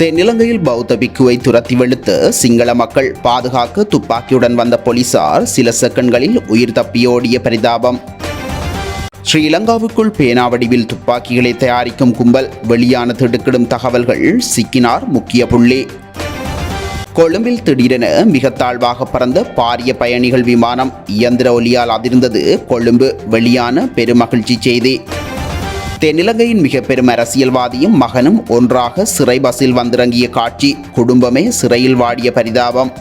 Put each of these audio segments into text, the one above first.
தென்னிலங்கையில் பௌத்த பிக்குவை துரத்தி வெளுத்து சிங்கள மக்கள் பாதுகாக்க துப்பாக்கியுடன் வந்த போலீசார் சில செகண்ட்களில் உயிர் தப்பியோடிய பரிதாபம். ஸ்ரீலங்காவுக்குள் பேனா வடிவில் துப்பாக்கிகளை தயாரிக்கும் கும்பல் வெளியான திடுக்கிடும் தகவல்கள் சிக்கினார் முக்கிய புள்ளி. கொழும்பில் திடீரென மிக தாழ்வாக பறந்த பாரிய பயணிகள் விமானம் இயந்திர ஒலியால் அதிர்ந்தது கொழும்பு வெளியான பெருமகிழ்ச்சி செய்தி. தென்னிலங்கையின் மிக பெரும் அரசியல்வாதியும் மகனும் ஒன்றாக சிறை பஸ்ஸில் வந்திறங்கிய காட்சி. குடும்பமே சிறையில் வாடிய பரிதாபம்.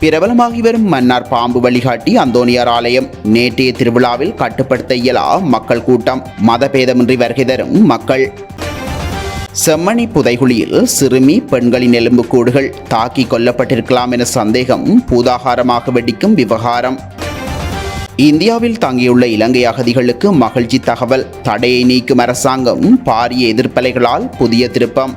பிரபலமாகி வரும் மன்னார் பாம்பு வழிகாட்டி அந்தோனியார் ஆலயம். நேற்றைய திருவிழாவில் கட்டுப்படுத்த இயலா மக்கள் கூட்டம். மதபேதமின்றி வருகை தரும் மக்கள். செம்மணி புதைகுழியில் சிறுமி பெண்களின் எலும்புக்கூடுகள். தாக்கி கொல்லப்பட்டிருக்கலாம் என சந்தேகம். பூதாகாரமாக வெடிக்கும் விவகாரம். இந்தியாவில் தங்கியுள்ள இலங்கை அகதிகளுக்கு மகிழ்ச்சி தகவல். தடையை நீக்கும் அரசாங்கம் பாரிய எதிர்ப்பலைகளால் புதிய திருப்பம்.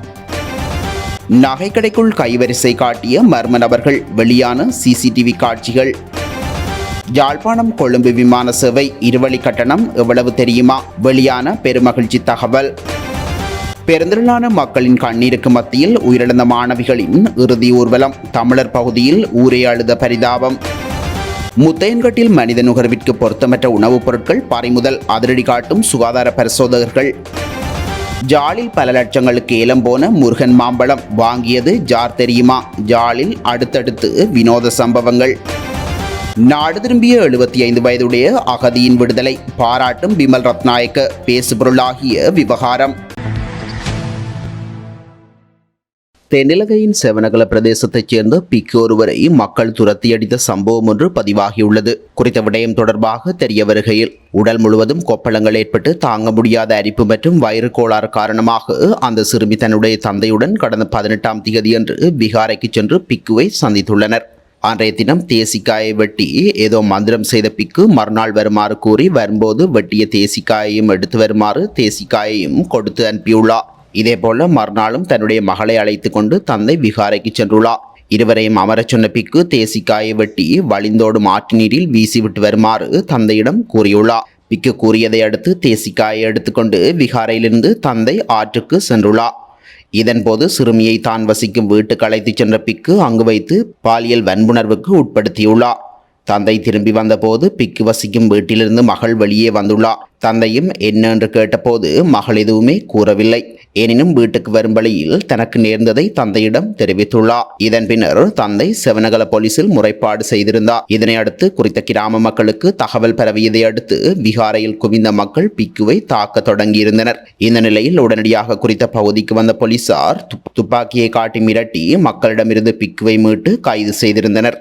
நகைக்கடைக்குள் கைவரிசை காட்டிய மர்ம நபர்கள் வெளியான சிசிடிவி காட்சிகள். யாழ்ப்பாணம் கொழும்பு விமான சேவை இருவழி கட்டணம் எவ்வளவு தெரியுமா? வெளியான பெருமகிழ்ச்சி தகவல். பெருந்திரளான மக்களின் கண்ணீருக்கு மத்தியில் உயிரிழந்த மாணவிகளின் இறுதி ஊர்வலம் தமிழர் பகுதியில் ஊரே அழுத பரிதாபம். முத்தையன்கட்டில் மனித நுகர்விற்கு பொருத்தமற்ற உணவுப் பொருட்கள் பறிமுதல் அதிரடி காட்டும் சுகாதார பரிசோதகர்கள். ஜாலில் பல லட்சங்களுக்கு ஏலம் போன முருகன் மாம்பழம். வாங்கியது ஜார் தெரியுமா? ஜாலில் அடுத்தடுத்து வினோத சம்பவங்கள். நாடு திரும்பிய எழுபத்தி ஐந்து வயதுடைய அகதியின் விடுதலை. பாராட்டும் பிமல் ரத்நாயக்க பேசுபொருளாகிய விவகாரம். தென்னிலங்கையின் செவனகல பிரதேசத்தைச் சேர்ந்த பிக்கு ஒருவரை மக்கள் துரத்தியடித்த சம்பவம் ஒன்று பதிவாகியுள்ளது. குறித்த விடயம் தொடர்பாக தெரிய வருகையில் உடல் முழுவதும் கொப்பளங்கள் ஏற்பட்டு தாங்க முடியாத அரிப்பு மற்றும் வயிறு கோளாறு காரணமாக அந்த சிறுமி தன்னுடைய தந்தையுடன் கடந்த பதினெட்டாம் தேதியன்று பீகாரைக்கு சென்று பிக்குவை சந்தித்துள்ளனர். அன்றைய தினம் தேசிக்காயை வெட்டி ஏதோ மந்திரம் செய்த பிக்கு மறுநாள் வருமாறு கூறி வரும்போது வெட்டிய தேசிக்காயையும் எடுத்து வருமாறு தேசிக்காயையும் கொடுத்து அனுப்பியுள்ளார். இதேபோல மறுநாளும் தன்னுடைய மகளை அழைத்து கொண்டு தந்தை விகாரைக்கு சென்றுள்ளார். இருவரையும் அமரச் சொன்ன பிக்கு தேசிக்காயை வெட்டி வழிந்தோடும் ஆற்று நீரில் வீசிவிட்டு வருமாறு தந்தையிடம் கூறியுள்ளார். பிக்கு கூறியதை அடுத்து தேசிக்காயை எடுத்துக்கொண்டு விகாரையிலிருந்து தந்தை ஆற்றுக்கு சென்றுள்ளார். இதன்போது சிறுமியை தான் வசிக்கும் வீட்டுக்கு அழைத்துச் சென்ற பிக்கு அங்கு வைத்து பாலியல் வன்புணர்வுக்கு உட்படுத்தியுள்ளார். தந்தை திரும்பி வந்தபோது பிக்கு வசிக்கும் வீட்டிலிருந்து மகள் வெளியே வந்துள்ளார் தந்தையும் என்ன என்று கேட்டபோது மகள் எதுவுமே கூறவில்லை. எனினும் வீட்டுக்கு வரும் வழியில் தனக்கு நேர்ந்ததை தந்தையிடம் தெரிவித்துள்ளார் இதன் பின்னர் தந்தை செவனகல போலீசில் முறைப்பாடு செய்திருந்தார் இதனை அடுத்து குறித்த கிராம மக்களுக்கு தகவல் பரவியதை அடுத்து விகாரையில் குவிந்த மக்கள் பிக்குவை தாக்க தொடங்கியிருந்தனர். இந்த நிலையில் உடனடியாக குறித்த பகுதிக்கு வந்த போலீசார் துப்பாக்கியை காட்டி மிரட்டி மக்களிடமிருந்து பிக்குவை மீட்டு கைது செய்திருந்தனர்.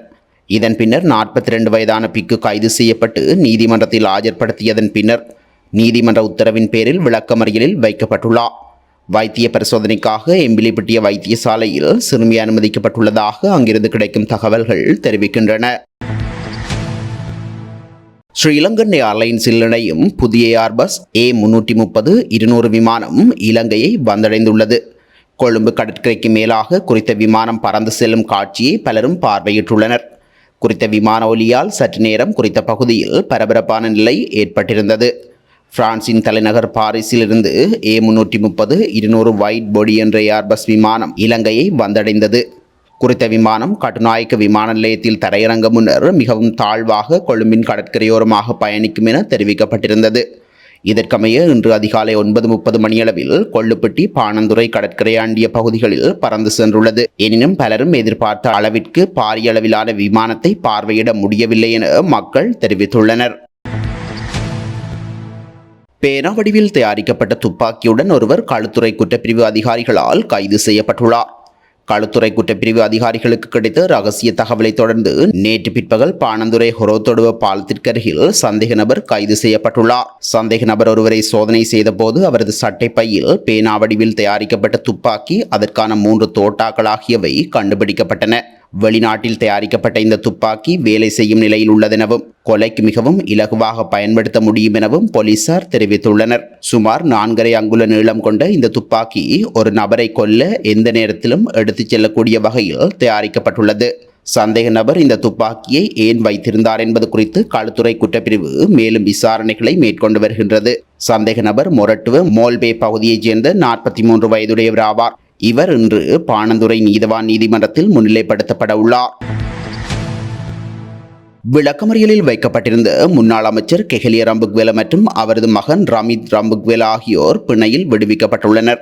இதன் பின்னர் நாற்பத்தி ரெண்டு வயதான பிக்கு கைது செய்யப்பட்டு நீதிமன்றத்தில் ஆஜர்படுத்தியதன் பின்னர் நீதிமன்ற உத்தரவின் பேரில் விளக்கமறியலில் வைக்கப்பட்டுள்ளார். வைத்திய பரிசோதனைக்காக எம்பிலிப்பட்டிய வைத்தியசாலையில் சிறுமி அனுமதிக்கப்பட்டுள்ளதாக அங்கிருந்து கிடைக்கும் தகவல்கள் தெரிவிக்கின்றன. ஸ்ரீலங்கன் ஏர்லைன்ஸில் இணையும் புதிய ஏர்பஸ் ஏ முன்னூற்றி முப்பது இருநூறு விமானம் இலங்கையை வந்தடைந்துள்ளது. கொழும்பு கடற்கரைக்கு மேலாக குறித்த விமானம் பறந்து செல்லும் காட்சியை பலரும் பார்வையிட்டுள்ளனர். குறித்த விமான ஒலியால் சற்று நேரம் குறித்த பகுதியில் பரபரப்பான நிலை ஏற்பட்டிருந்தது. பிரான்சின் தலைநகர் பாரிஸிலிருந்து ஏ முன்னூற்றி முப்பது இருநூறு வைட் பொடி என்ற ஏர்பஸ் விமானம் இலங்கையை வந்தடைந்தது. குறித்த விமானம் கட்டுநாயக்க விமான நிலையத்தில் தரையிறங்க முன்னர் மிகவும் தாழ்வாக கொழும்பின் கடற்கரையோரமாக பயணிக்கும் என தெரிவிக்கப்பட்டிருந்தது. இதற்கமைய இன்று அதிகாலை ஒன்பது முப்பது மணியளவில் கொள்ளுப்பட்டி பாணந்துறை கடற்கரை ஆண்டிய பகுதிகளில் பறந்து சென்றுள்ளது. எனினும் பலரும் எதிர்பார்த்த அளவிற்கு பாரிய அளவிலான விமானத்தை பார்வையிட முடியவில்லை என மக்கள் தெரிவித்துள்ளனர். பேனா வடிவில் தயாரிக்கப்பட்ட துப்பாக்கியுடன் ஒருவர் களுத்துறை குற்றப்பிரிவு அதிகாரிகளால் கைது செய்யப்பட்டுள்ளார். களத்துறை குற்றப்பிரிவு அதிகாரிகளுக்கு கிடைத்த ரகசிய தகவலை தொடர்ந்து நேற்று பிற்பகல் பாணந்துறை ஹொரோத்தொடுவ பாலத்திற்கருகில் சந்தேக நபர் கைது செய்யப்பட்டுள்ளார். சந்தேக நபர் ஒருவரை சோதனை செய்தபோது அவரது சட்டை பையில் பேனா வடிவில் தயாரிக்கப்பட்ட துப்பாக்கி அதற்கான மூன்று தோட்டாக்கள் ஆகியவை கண்டுபிடிக்கப்பட்டன. வெளிநாட்டில் தயாரிக்கப்பட்ட இந்த துப்பாக்கி வேலை செய்யும் நிலையில் உள்ளதெனவும் கொலைக்கு மிகவும் இலகுவாக பயன்படுத்த முடியும் எனவும் போலீசார் தெரிவித்துள்ளனர். சுமார் நான்கரை அங்குல நீளம் கொண்ட இந்த துப்பாக்கி ஒரு நபரை கொல்ல எந்த நேரத்திலும் எடுத்துச் செல்லக்கூடிய வகையில் தயாரிக்கப்பட்டுள்ளது. சந்தேக நபர் இந்த துப்பாக்கியை ஏன் வைத்திருந்தார் என்பது குறித்து களத்துறை குற்றப்பிரிவு மேலும் விசாரணைகளை மேற்கொண்டு வருகின்றது. சந்தேக நபர் மொரட்டுவ மோல்பே பகுதியைச் சேர்ந்த நாற்பத்தி மூன்று வயதுடையவர் ஆவார். இவர் இன்று பாணந்துறை நீதவான் நீதிமன்றத்தில் முன்னிலைப்படுத்தப்பட உள்ளார் விளக்கமறியலில் வைக்கப்பட்டிருந்த முன்னாள் அமைச்சர் கெஹலிய ரம்புக்வேல மற்றும் அவரது மகன் ரமித் ரம்புக்வேல ஆகியோர் பிணையில் விடுவிக்கப்பட்டுள்ளனர்.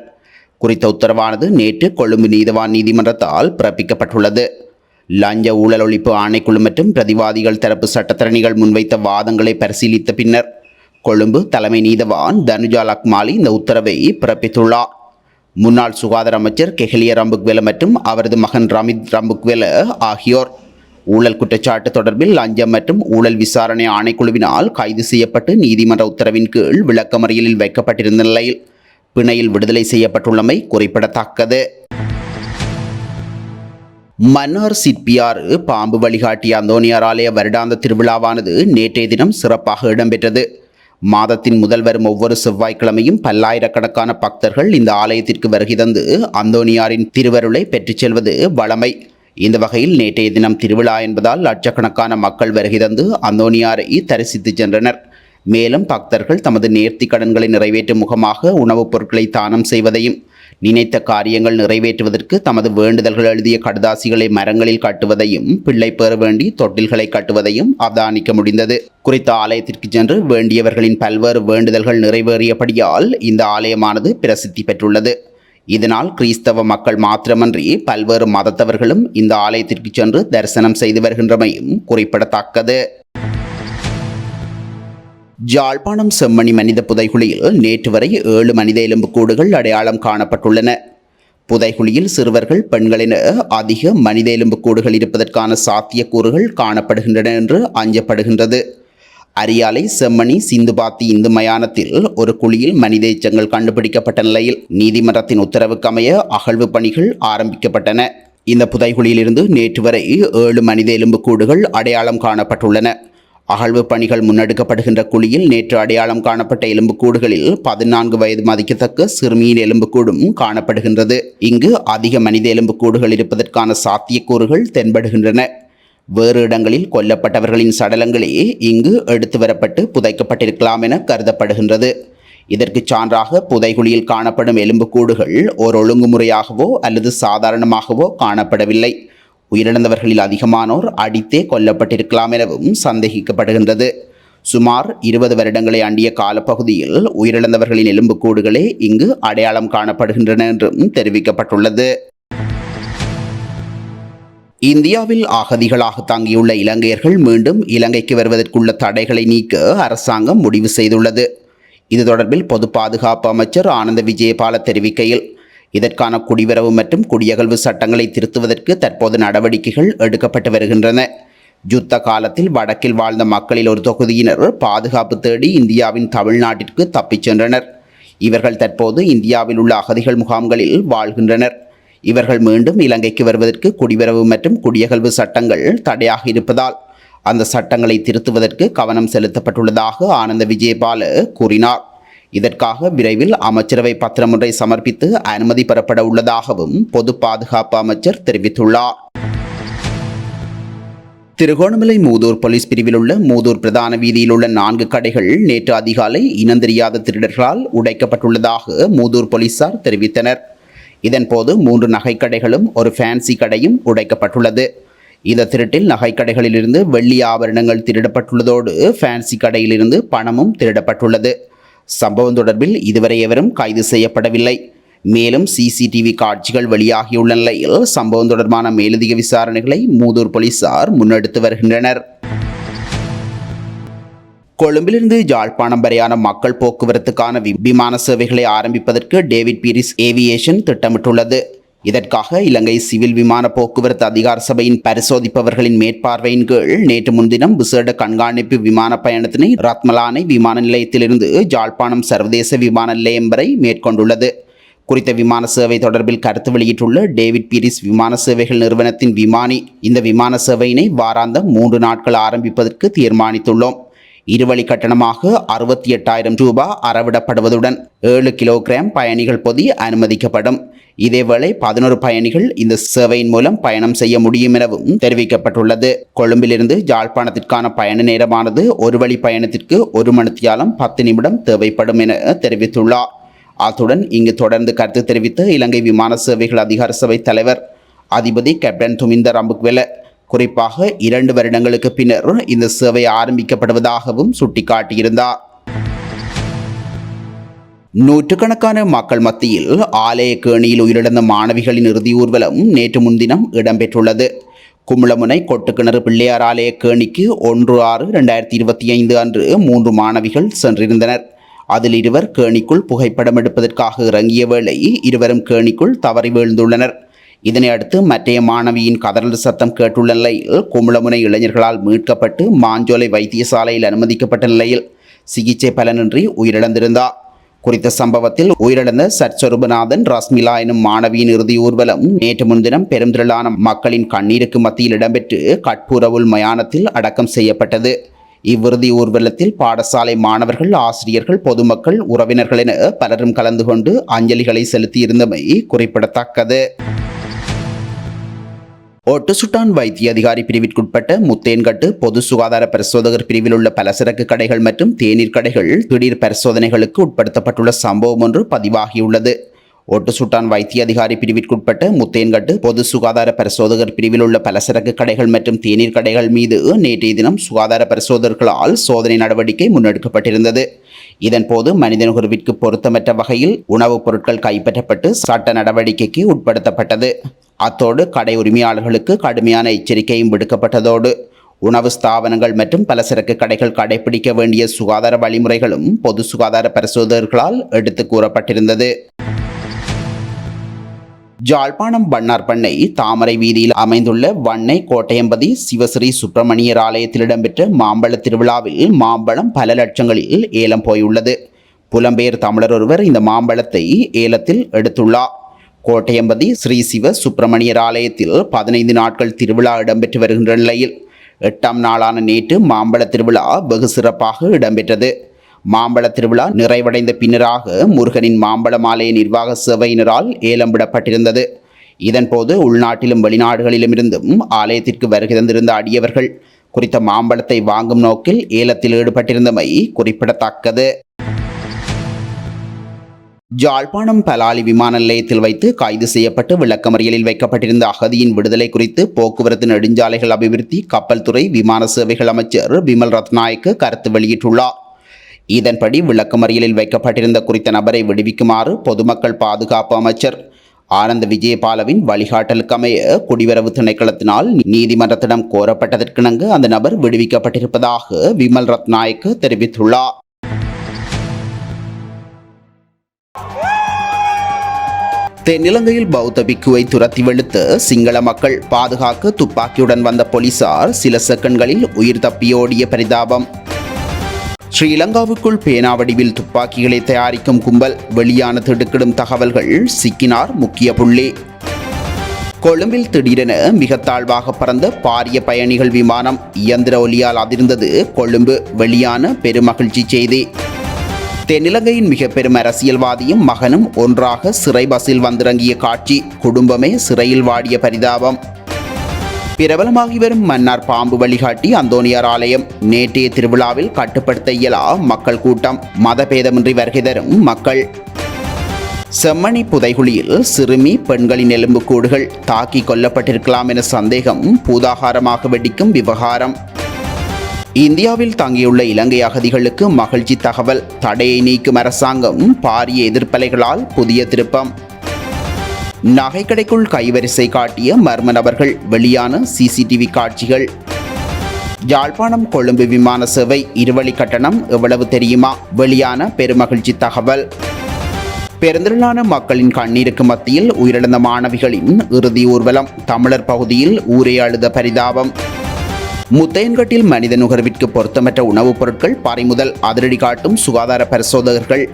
குறித்த உத்தரவானது நேற்று கொழும்பு நீதவான் நீதிமன்றத்தால் பிறப்பிக்கப்பட்டுள்ளது. லஞ்ச ஊழல் ஒழிப்பு ஆணைக்குழு மற்றும் பிரதிவாதிகள் தரப்பு சட்டத்தரணிகள் முன்வைத்த வாதங்களை பரிசீலித்த பின்னர் கொழும்பு தலைமை நீதவான் தனுஜா லக்மாலி இந்த உத்தரவை பிறப்பித்துள்ளார். முன்னாள் சுகாதார அமைச்சர் கெஹலிய ரம்புக்வேல மற்றும் அவரது மகன் ரமித் ரம்புக்வேல ஆகியோர். ஊழல் குற்றச்சாட்டு தொடர்பில் லஞ்சம் மற்றும் ஊழல் விசாரணை ஆணைக்குழுவினால் கைது செய்யப்பட்டு நீதிமன்ற உத்தரவின் கீழ் விளக்கமறியலில் வைக்கப்பட்டிருந்த நிலையில் பிணையில் விடுதலை செய்யப்பட்டுள்ளமை குறிப்பிடத்தக்கது. மன்னார் சிற்பியாறு பாம்பு வழிகாட்டிய அந்தோனியார் ஆலய வருடாந்த திருவிழாவானது நேற்றைய தினம் சிறப்பாக இடம்பெற்றது. மாதத்தின் முதல் வரும் ஒவ்வொரு செவ்வாய்க்கிழமையும் பல்லாயிரக்கணக்கான பக்தர்கள் இந்த ஆலயத்திற்கு வருகை தந்து அந்தோனியாரின் திருவருளை பெற்றுச் செல்வது வழமை இந்த வகையில் நேற்றைய தினம் திருவிழா என்பதால் லட்சக்கணக்கான மக்கள் வருகை தந்து அந்தோனியாரை தரிசித்து சென்றனர். மேலும் பக்தர்கள் தமது நேர்த்தி கடன்களை நிறைவேற்றும் முகமாக உணவுப் பொருட்களை தானம் செய்வதையும் நினைத்த காரியங்கள் நிறைவேற்றுவதற்கு தமது வேண்டுதல்கள் எழுதிய கடுதாசிகளை மரங்களில் கட்டுவதையும் பிள்ளை பெற வேண்டி தொட்டில்களை கட்டுவதையும் அவதானிக்க முடிந்தது. குறித்த ஆலயத்திற்கு சென்று வேண்டியவர்களின் பல்வேறு வேண்டுதல்கள் நிறைவேறியபடியால் இந்த ஆலயமானது பிரசித்தி பெற்றுள்ளது. இதனால் கிறிஸ்தவ மக்கள் மாத்திரமன்றி பல்வேறு மதத்தவர்களும் இந்த ஆலயத்திற்கு சென்று தரிசனம் செய்து வருகின்றமையும் குறிப்பிடத்தக்கது. ஜாழ்ப்பாணம் செம்மணி மனித புதைகுழியில் நேற்று வரை ஏழு மனித எலும்புக்கூடுகள் அடையாளம் காணப்பட்டுள்ளன. புதைகுழியில் சிறுவர்கள் பெண்களின அதிக மனித எலும்புக்கூடுகள் இருப்பதற்கான சாத்தியக்கூறுகள் காணப்படுகின்றன என்று அஞ்சப்படுகின்றது. அரியாலை செம்மணி சிந்துபாத்தி இந்து மயானத்தில் ஒரு குழியில் மனித எச்சங்கள் கண்டுபிடிக்கப்பட்ட நிலையில் நீதிமன்றத்தின் உத்தரவுக்கு அமைய அகழ்வு பணிகள் ஆரம்பிக்கப்பட்டன. இந்த புதைகுழியிலிருந்து நேற்று வரை ஏழு மனித எலும்புக்கூடுகள் அடையாளம் காணப்பட்டுள்ளன. அகழ்வு பணிகள் முன்னெடுக்கப்படுகின்ற குழியில் நேற்று அடையாளம் காணப்பட்ட எலும்புக்கூடுகளில் பதினான்கு வயது மதிக்கத்தக்க சிறுமியின் எலும்புக்கூடும் காணப்படுகின்றது. இங்கு அதிக மனித எலும்புக்கூடுகள் இருப்பதற்கான சாத்தியக்கூறுகள் தென்படுகின்றன. வேறு இடங்களில் கொல்லப்பட்டவர்களின் சடலங்களே இங்கு எடுத்து வரப்பட்டு புதைக்கப்பட்டிருக்கலாம் என கருதப்படுகின்றது. இதற்கு சான்றாக புதைகுழியில் காணப்படும் எலும்புக்கூடுகள் ஓர் ஒழுங்குமுறையாகவோ அல்லது சாதாரணமாகவோ காணப்படவில்லை. உயிரிழந்தவர்களில் அதிகமானோர் அடித்தே கொல்லப்பட்டிருக்கலாம் எனவும் சந்தேகிக்கப்படுகின்றது. சுமார் இருபது வருடங்களை அண்டிய காலப்பகுதியில் உயிரிழந்தவர்களின் எலும்புக்கூடுகளே இங்கு அடையாளம் காணப்படுகின்றன என்றும் தெரிவிக்கப்பட்டுள்ளது. இந்தியாவில் அகதிகளாக தங்கியுள்ள இலங்கையர்கள் மீண்டும் இலங்கைக்கு வருவதற்குள்ள தடைகளை நீக்க அரசாங்கம் முடிவு செய்துள்ளது. இது தொடர்பில் பொது பாதுகாப்பு அமைச்சர் ஆனந்த விஜயபால தெரிவிக்கையில் இதற்கான குடிவரவு மற்றும் குடியகழ்வு சட்டங்களை திருத்துவதற்கு தற்போது நடவடிக்கைகள் எடுக்கப்பட்டு வருகின்றன. யுத்த காலத்தில் வடக்கில் வாழ்ந்த மக்களில் ஒரு தொகுதியினர் பாதுகாப்பு தேடி இந்தியாவின் தமிழ்நாட்டிற்கு தப்பிச் சென்றனர். இவர்கள் தற்போது இந்தியாவில் உள்ள அகதிகள் முகாம்களில் வாழ்கின்றனர். இவர்கள் மீண்டும் இலங்கைக்கு வருவதற்கு குடிவரவு மற்றும் குடியகழ்வு சட்டங்கள் தடையாக இருப்பதால் அந்த சட்டங்களை திருத்துவதற்கு கவனம் செலுத்தப்பட்டுள்ளதாக ஆனந்த விஜயபால கூறினார். இதற்காக விரைவில் அமைச்சரவை பத்திரம் ஒன்றை சமர்ப்பித்து அனுமதி பெறப்பட உள்ளதாகவும் பொது பாதுகாப்பு அமைச்சர் தெரிவித்துள்ளார். திருகோணமலை மூதூர் போலீஸ் பிரிவில் உள்ள மூதூர் பிரதான வீதியில் உள்ள நான்கு கடைகள் நேற்று அதிகாலை இனந்தெரியாத திருடர்களால் உடைக்கப்பட்டுள்ளதாக மூதூர் போலீசார் தெரிவித்தனர். இதன்போது மூன்று நகைக்கடைகளும் ஒரு ஃபேன்சி கடையும் உடைக்கப்பட்டுள்ளது. இந்த திருட்டில் நகைக்கடைகளிலிருந்து வெள்ளி ஆபரணங்கள் திருடப்பட்டுள்ளதோடு ஃபேன்சி கடையிலிருந்து பணமும் திருடப்பட்டுள்ளது. சம்பவம் தொடர்பில் இதுவரை எவரும் கைது செய்யப்படவில்லை. மேலும் சிசிடிவி காட்சிகள் வெளியாகியுள்ள நிலையில் சம்பவம் தொடர்பான மேலதிக விசாரணைகளை மூதூர் போலீசார் முன்னெடுத்து வருகின்றனர். கொழும்பிலிருந்து யாழ்ப்பாணம் வரையான மக்கள் போக்குவரத்துக்கான விமான சேவைகளை ஆரம்பிப்பதற்கு டேவிட் பீரிஸ் ஏவியேஷன் திட்டமிட்டுள்ளது. இதற்காக இலங்கை சிவில் விமான போக்குவரத்து அதிகார சபையின் பரிசோதிப்பவர்களின் மேற்பார்வையின் கீழ் நேற்று முன்தினம் விசேட கண்காணிப்பு விமான பயணத்தினை ரத்மலானை விமான நிலையத்திலிருந்து ஜாழ்ப்பாணம் சர்வதேச விமான நிலையம் வரை மேற்கொண்டுள்ளது. குறித்த விமான சேவை தொடர்பில் கருத்து வெளியிட்டுள்ள டேவிட் பீரிஸ் விமான சேவைகள் நிறுவனத்தின் விமானி இந்த விமான சேவையினை வாராந்தம் மூன்று நாட்கள் ஆரம்பிப்பதற்கு தீர்மானித்துள்ளோம். இருவழி கட்டணமாக அறுபத்தி எட்டாயிரம் ரூபாய் அறவிடப்படுவதுடன் ஏழு கிலோகிராம் பயணிகள் பொதி அனுமதிக்கப்படும். இதேவேளை பதினோரு பயணிகள் இந்த சேவையின் மூலம் பயணம் செய்ய முடியும் எனவும் தெரிவிக்கப்பட்டுள்ளது. கொழும்பிலிருந்து யாழ்ப்பாணத்திற்கான பயண நேரமானது ஒரு வழி பயணத்திற்கு ஒரு மணித்தியாலம் பத்து நிமிடம் தேவைப்படும் என தெரிவித்துள்ளார். அத்துடன் இங்கு தொடர்ந்து கருத்து தெரிவித்த இலங்கை விமான சேவைகள் அதிகார சபை தலைவர் அதிபதி கேப்டன் துமிந்த ரம்புக்வெல குறிப்பாக இரண்டு வருடங்களுக்கு பின்னர் இந்த சேவை ஆரம்பிக்கப்படுவதாகவும் சுட்டிக்காட்டியிருந்தார். நூற்றுக்கணக்கான மக்கள் மத்தியில் ஆலய கேணியில் உயிரிழந்த மாணவிகளின் இறுதி ஊர்வலம் நேற்று முன்தினம் இடம்பெற்றுள்ளது. கும்பளமுனை கொட்டுக்கிணறு பிள்ளையார் ஆலய கேணிக்கு ஒன்று ஆறு ரெண்டாயிரத்தி இருபத்தி ஐந்து அன்று மூன்று மாணவிகள் சென்றிருந்தனர். அதில் இருவர் கேணிக்குள் புகைப்படம் எடுப்பதற்காக இறங்கிய வேளை இருவரும் கேணிக்குள் தவறி வீழ்ந்துள்ளனர். இதனை அடுத்து மற்றைய மாணவியின் கதறல் சத்தம் கேட்டுள்ள நிலையில் கும்பளமுனை இளைஞர்களால் மீட்கப்பட்டு மாஞ்சோலை வைத்தியசாலையில் அனுமதிக்கப்பட்ட நிலையில் சிகிச்சை பலனின்றி உயிரிழந்திருந்தார். குறித்த சம்பவத்தில் உயிரிழந்த சற்சொருபநாதன் ரஸ்மிலா எனும் மாணவியின் இறுதி ஊர்வலம் நேற்று முன்தினம் பெருந்திரளான மக்களின் கண்ணீருக்கு மத்தியில் இடம்பெற்று கட்புறவுள் மயானத்தில் அடக்கம் செய்யப்பட்டது. இவ்விறுதி ஊர்வலத்தில் பாடசாலை மாணவர்கள் ஆசிரியர்கள் பொதுமக்கள் உறவினர்கள் என பலரும் கலந்து கொண்டு அஞ்சலிகளை செலுத்தியிருந்தமை குறிப்பிடத்தக்கது. ஒட்டுசுட்டான் வைத்திய அதிகாரி பிரிவிற்குட்பட்ட முத்தேன்கட்டு பொது சுகாதார பரிசோதகர் பிரிவில் உள்ள பலசரக்கு கடைகள் மற்றும் தேநீர் கடைகள் திடீர் பரிசோதனைகளுக்கு உட்படுத்தப்பட்டுள்ள சம்பவம் ஒன்று பதிவாகியுள்ளது. ஒட்டுசுட்டான் வைத்திய அதிகாரி பிரிவிற்குட்பட்டு முத்தேன்கட்டு பொது சுகாதார பரிசோதகர் பிரிவில் உள்ள பலசரக்கு கடைகள் மற்றும் தேநீர் கடைகள் மீது நேற்றைய தினம் சுகாதார பரிசோதகர்களால் சோதனை நடவடிக்கை முன்னெடுக்கப்பட்டிருந்தது. இதன்போது மனித நுகர்விற்கு பொருத்தமற்ற வகையில் உணவுப் பொருட்கள் கைப்பற்றப்பட்டு சட்ட நடவடிக்கைக்கு உட்படுத்தப்பட்டது. அத்தோடு கடை உரிமையாளர்களுக்கு கடுமையான எச்சரிக்கையும் விடுக்கப்பட்டதோடு உணவு ஸ்தாபனங்கள் மற்றும் பலசரக்கு கடைகள் கடைபிடிக்க வேண்டிய சுகாதார வழிமுறைகளும் பொது சுகாதார பரிசோதகர்களால் எடுத்து கூறப்பட்டிருந்தது. ஜாழ்ப்பாணம் பண்ணை தாமரை வீதியில் அமைந்துள்ள வண்ணை கோட்டையம்பதி சிவஸ்ரீ சுப்பிரமணியர் ஆலயத்தில் இடம்பெற்ற மாம்பழ திருவிழாவில் மாம்பழம் பல லட்சங்களில் ஏலம் போயுள்ளது. புலம்பெயர் தமிழர் ஒருவர் இந்த மாம்பழத்தை ஏலத்தில் எடுத்துள்ளார் கோட்டையம்பதி ஸ்ரீ சிவ சுப்பிரமணியர் ஆலயத்தில் பதினைந்து நாட்கள் திருவிழா இடம்பெற்று வருகின்ற நிலையில் எட்டாம் நாளான நேற்று மாம்பழ திருவிழா வெகு சிறப்பாக இடம்பெற்றது. மாம்பழ திருவிழா நிறைவடைந்த பின்னராக முருகனின் மாம்பழ மாலை நிர்வாக சேவையினரால் ஏலம் விடப்பட்டிருந்தது. இதன்போது உள்நாட்டிலும் வெளிநாடுகளிலும் இருந்தும் ஆலயத்திற்கு வருகை தந்திருந்த அடியவர்கள் குறித்த மாம்பழத்தை வாங்கும் நோக்கில் ஏலத்தில் ஈடுபட்டிருந்தமை குறிப்பிடத்தக்கது. ஜாழ்ப்பாணம் பலாலி விமான நிலையத்தில் வைத்து கைது செய்யப்பட்டு விளக்கமறியலில் வைக்கப்பட்டிருந்த அகதியின் விடுதலை குறித்து போக்குவரத்து நெடுஞ்சாலைகள் அபிவிருத்தி கப்பல் துறை விமான சேவைகள் அமைச்சர் விமல் ரத்நாயக்கு கருத்து வெளியிட்டுள்ளார். இதன்படி விளக்கமறியலில் வைக்கப்பட்டிருந்த குறித்த நபரை விடுவிக்குமாறு பொதுமக்கள் பாதுகாப்பு அமைச்சர் ஆனந்த் விஜயபாலவின் வழிகாட்டலுக்கமைய குடிவரவு திணைக்களத்தினால் நீதிமன்றத்திடம் கோரப்பட்டதற்கிணங்கு அந்த நபர் விடுவிக்கப்பட்டிருப்பதாக விமல் ரத்நாயக்கு தெரிவித்துள்ளார். தென்னிலங்கையில் பௌத்த பிக்குவை துரத்தி வெளுத்து சிங்கள மக்கள் பாதுகாக்க துப்பாக்கியுடன் வந்த போலீசார் சில செகண்ட்களில் உயிர் தப்பியோடிய பரிதாபம். ஸ்ரீலங்காவுக்குள் பேனா வடிவில் துப்பாக்கிகளை தயாரிக்கும் கும்பல் வெளியான திடுக்கிடும் தகவல்கள் சிக்கினார் முக்கிய புள்ளி. கொழும்பில் திடீரென மிக தாழ்வாக பறந்த பாரிய பயணிகள் விமானம் இயந்திர ஒலியால் அதிர்ந்தது கொழும்பு வெளியான பெருமகிழ்ச்சி செய்தி. தென்னிலங்கையின் மிக பெரும் அரசியல்வாதியும் மகனும் ஒன்றாக சிறை பஸ்ஸில் வந்திறங்கிய காட்சி குடும்பமே சிறையில் வாடிய பரிதாபம். பிரபலமாகி வரும் மன்னார் பாம்பு வழிகாட்டி அந்தோனியார் ஆலயம். நேற்றைய திருவிழாவில் கட்டுப்படுத்த இயலா மக்கள் கூட்டம். மதபேதமின்றி வருகை தரும் மக்கள். செம்மணி புதைகுழியில் சிறுமி பெண்களின் எலும்புக்கூடுகள் தாக்கி கொல்லப்பட்டிருக்கலாம் என சந்தேகம் பூதாகாரமாக வெடிக்கும் விவகாரம். இந்தியாவில் தங்கியுள்ள இலங்கை அகதிகளுக்கு மகிழ்ச்சி தகவல். தடையை நீக்கும் அரசாங்கம் பாரிய எதிர்ப்பலைகளால் புதிய திருப்பம். நகைக்கடைக்குள் கைவரிசை காட்டிய மர்ம நபர்கள் வெளியான சிசிடிவி காட்சிகள். யாழ்ப்பாணம் கொழும்பு விமான சேவை இருவழி கட்டணம் எவ்வளவு தெரியுமா? வெளியான பெருமகிழ்ச்சி தகவல். பெருந்திரளான மக்களின் கண்ணீருக்கு மத்தியில் உயிரிழந்த மாணவிகளின் இறுதி ஊர்வலம் தமிழர் பகுதியில் ஊரே அழுத பரிதாபம். முத்தையன்கட்டில் மனித நுகர்விற்கு பொருத்தமற்ற உணவுப் பொருட்கள் பறிமுதல் அதிரடி காட்டும் சுகாதார பரிசோதகர்கள்.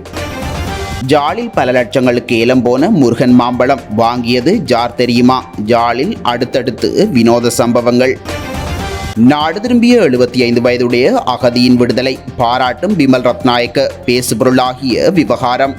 ஜாலில் பல லட்சங்களுக்கு ஏலம் போன முருகன் மாம்பழம். வாங்கியது ஜார் தெரியுமா? ஜாலில் அடுத்தடுத்து வினோத சம்பவங்கள். நாடு திரும்பிய எழுபத்தி ஐந்து வயதுடைய அகதியின் விடுதலை. பாராட்டும் விமல் ரத்நாயக்க பேசுபொருளாகிய விவகாரம்.